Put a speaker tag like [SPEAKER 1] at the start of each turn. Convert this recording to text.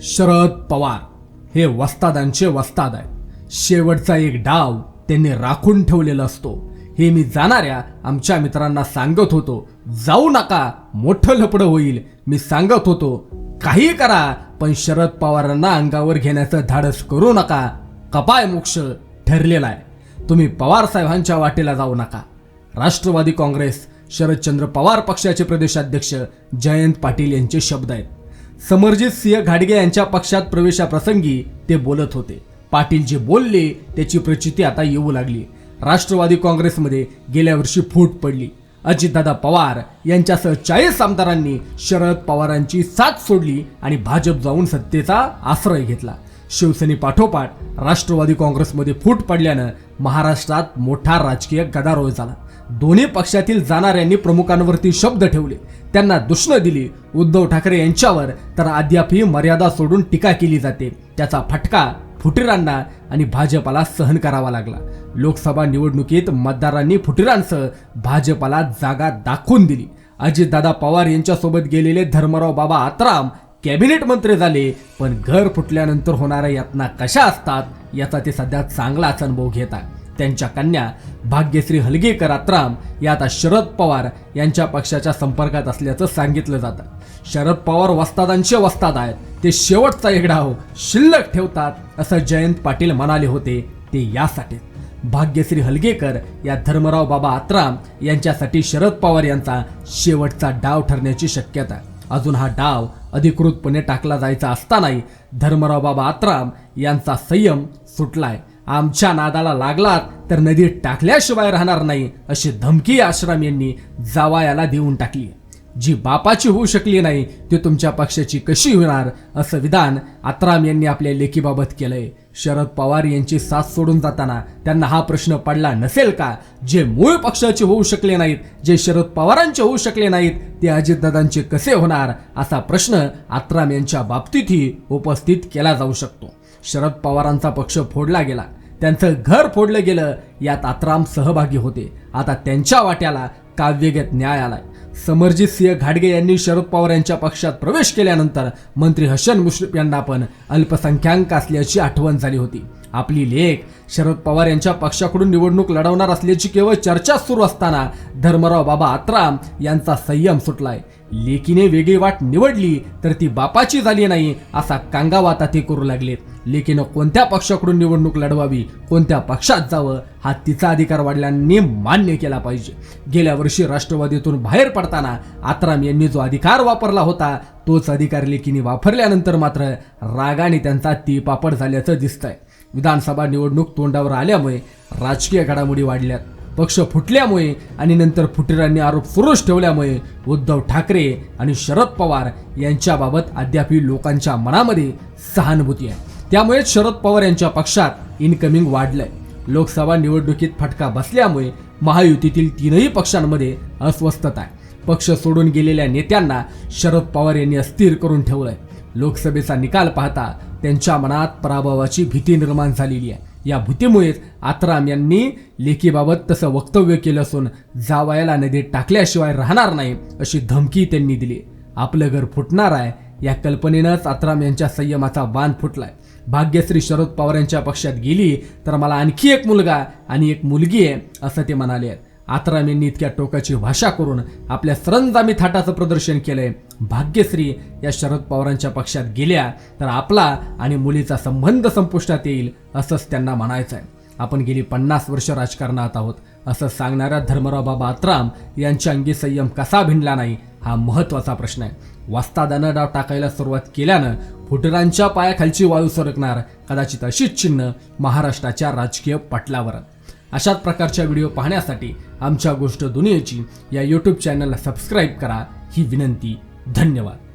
[SPEAKER 1] शरद पवार हे वस्तादांचे वस्ताद आहे शेवटचा एक डाव त्यांनी राखून ठेवलेला असतो. हे मी जाणाऱ्या आमच्या मित्रांना सांगत होतो जाऊ नका मोठं लपडं होईल. मी सांगत होतो काही करा पण शरद पवारांना अंगावर घेण्याचं धाडस करू नका. कपाय मोक्ष ठरलेला आहे. तुम्ही पवार साहेबांच्या वाटेला जाऊ नका. राष्ट्रवादी काँग्रेस शरदचंद्र पवार पक्षाचे प्रदेशाध्यक्ष जयंत पाटील यांचे शब्द आहेत. समरजित सिंह घाडगे यांच्या पक्षात प्रवेशाप्रसंगी ते बोलत होते. पाटील जे बोलले त्याची प्रचिती आता येऊ लागली. राष्ट्रवादी काँग्रेसमध्ये गेल्या वर्षी फूट पडली. अजितदादा पवार यांच्यासह चाळीस आमदारांनी शरद पवारांची साथ सोडली आणि भाजप जाऊन सत्तेचा आश्रय घेतला. शिवसेनेपाठोपाठ राष्ट्रवादी काँग्रेसमध्ये फूट पडल्यानं महाराष्ट्रात मोठा राजकीय गदारोळ झाला. दोन्ही पक्षातील जाणाऱ्यांनी प्रमुखांवरती शब्द ठेवले. त्यांना दुष्ण दिली. उद्धव ठाकरे यांच्यावर तर अद्यापही मर्यादा सोडून टीका केली जाते. त्याचा फटका फुटीरांना आणि भाजपाला सहन करावा लागला. लोकसभा निवडणुकीत मतदारांनी फुटीरांसह भाजपाला जागा दाखवून दिली. अजितदादा पवार यांच्यासोबत गेलेले धर्मराव बाबा आत्राम कॅबिनेट मंत्री झाले. पण घर फुटल्यानंतर होणाऱ्या यातना कशा असतात याचा ते सध्या चांगलाच अनुभव घेत आहे त्यांच्या कन्या भाग्यश्री हलगेकर आत्राम या आता शरद पवार यांच्या पक्षाच्या संपर्कात असल्याचं सांगितलं जातं. शरद पवार वस्तादांचे वस्ताद आहेत. ते शेवटचा एक डाव हो, शिल्लक ठेवतात असं जयंत पाटील म्हणाले होते ते यासाठी. भाग्यश्री हलगेकर या धर्मराव बाबा आत्राम यांच्यासाठी शरद पवार यांचा शेवटचा डाव ठरण्याची शक्यता आहे. अजून हा डाव अधिकृतपणे टाकला जायचा असतानाही धर्मराव बाबा आत्राम यांचा संयम सुटलाय. आमच्या नादाला लागलात तर नदीत टाकल्याशिवाय राहणार नाही अशी धमकी आश्रम यांनी जावायाला देऊन टाकली. जी बापाची होऊ शकली नाही ती तुमच्या पक्षाची कशी होणार असं विधान आत्राम यांनी आपल्या लेखीबाबत केलंय. शरद पवार यांची साथ सोडून जाताना त्यांना हा प्रश्न पडला नसेल का? जे मूळ पक्षाचे होऊ शकले नाहीत जे शरद पवारांचे होऊ शकले नाहीत ते अजितदादांचे कसे होणार असा प्रश्न आत्राम यांच्या बाबतीतही उपस्थित केला जाऊ शकतो. शरद पवारांचा पक्ष फोडला गेला. त्यांचं घर फोडलं गेलं यात आत्राम सहभागी होते. आता त्यांच्या वाट्याला काव्यगत न्याय आलाय. समरजित सिंह घाडगे यांनी शरद पवार यांच्या पक्षात प्रवेश केल्यानंतर मंत्री हसन मुश्रीफ यांना पण अल्पसंख्याक असल्याची आठवण झाली होती. आपली लेख शरद पवार यांच्या पक्षाकडून निवडणूक लढवणार असल्याची केवळ चर्चा सुरू असताना धर्मराव बाबा आत्राम यांचा संयम सुटलाय. लेकीने वेगळी वाट निवडली तर ती बापाची झाली नाही असा कांगावा आता ते करू लागलेत. लेकीनं कोणत्या पक्षाकडून निवडणूक लढवावी कोणत्या पक्षात जावं हा तिचा अधिकार वाढल्याने मान्य केला पाहिजे. गेल्या वर्षी राष्ट्रवादीतून बाहेर पडताना आत्राम यांनी जो अधिकार वापरला होता तोच अधिकार लेकीने वापरल्यानंतर मात्र रागाने त्यांचा तीपापड झाल्याचं दिसतंय. विधानसभा निवडणूक तोंडावर आल्यामुळे राजकीय घडामोडी वाढल्यात. पक्ष फुटल्यामुळे आणि नंतर फुटीरांनी आरोप सुरूच ठेवल्यामुळे उद्धव ठाकरे आणि शरद पवार यांच्याबाबत अद्यापही लोकांच्या मनामध्ये सहानुभूती आहे. त्यामुळे शरद पवार यांच्या पक्षात इनकमिंग वाढलंय. लोकसभा निवडणुकीत फटका बसल्यामुळे महायुतीतील तीनही पक्षांमध्ये अस्वस्थता आहे. पक्ष सोडून गेलेल्या नेत्यांना शरद पवार यांनी अस्थिर करून ठेवलंय. लोकसभेचा निकाल पाहता त्यांच्या मनात पराभवाची भीती निर्माण झालेली आहे. या भीतीमुळेच आत्राम यांनी लेखीबाबत तसं वक्तव्य केलं असून जावयाला नदीत टाकल्याशिवाय राहणार नाही अशी धमकी त्यांनी दिली. आपलं घर फुटणार आहे या कल्पनेनंच आत्राम यांच्या संयमाचा बांध फुटलाय. भाग्यश्री शरद पवार यांच्या पक्षात गेली तर मला आणखी एक मुलगा आणि एक मुलगी आहे असं ते म्हणाले आहेत. आत्राम यांनी इतक्या टोकाची भाषा करून आपल्या सरंजामी थाटाचं प्रदर्शन केलंय. भाग्यश्री या शरद पवारांच्या पक्षात गेल्या तर आपला आणि मुलीचा संबंध संपुष्टात येईल असंच त्यांना म्हणायचं आहे आपण गेली पन्नास वर्ष राजकारणात आहोत. असं सांगणाऱ्या धर्मराव बाबा आत्राम यांच्या अंगी संयम कसा भिनला नाही हा महत्त्वाचा प्रश्न आहे. वास्ता दणडाव टाकायला सुरुवात केल्यानं फुटरांच्या पायाखालची वायू सरकणार कदाचित अशीच चिन्ह महाराष्ट्राच्या राजकीय पटलावर. अशाच प्रकारच्या व्हिडिओ पाहण्यासाठी आमच्या गोष्ट दुनियेची या यूट्यूब चॅनलला सबस्क्राईब करा. ही विनंती. धन्यवाद.